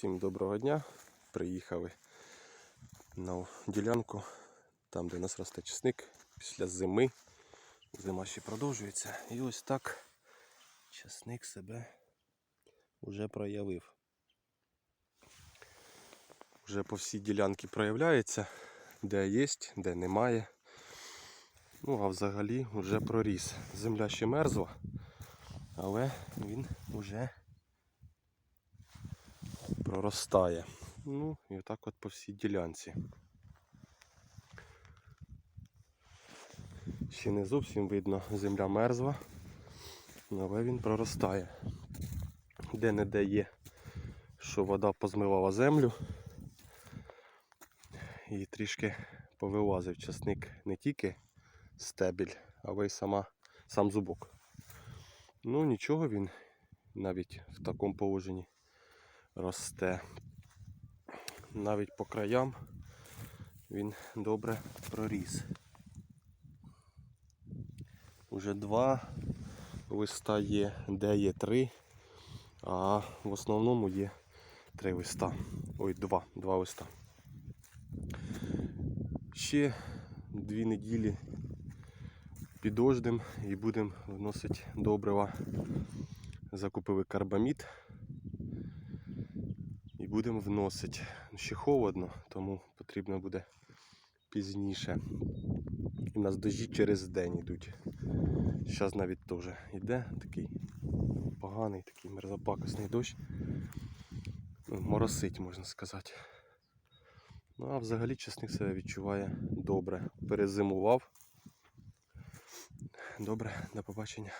Всім доброго дня. Приїхали на ділянку, там де у нас росте чесник після зими. Зима ще продовжується. І ось так чесник себе вже проявив. Вже по всій ділянці проявляється, де є, де немає. Ну, а взагалі вже проріс. Земля ще мерзла, але він вже проростає. Ну, і отак от по всій ділянці. Ще не зовсім видно, земля мерзла, але він проростає. Де-не-де є, що вода позмивала землю і трішки повилазив часник не тільки стебіль, але й сама, сам зубок. Ну нічого він навіть в такому положенні росте. Навіть по краям він добре проріс. Уже два листа є, де є три, а в основному є три листа. Ой, два, два листа. Ще дві неділі підождем і будемо вносити добрива. Закупили карбамід будемо вносити. Ще холодно, тому потрібно буде пізніше. В нас дощі через день йдуть. Зараз навіть теж йде такий поганий, такий мерзопакосний дощ. Моросить, можна сказати. Ну а взагалі чесник себе відчуває добре. Перезимував. Добре, до побачення.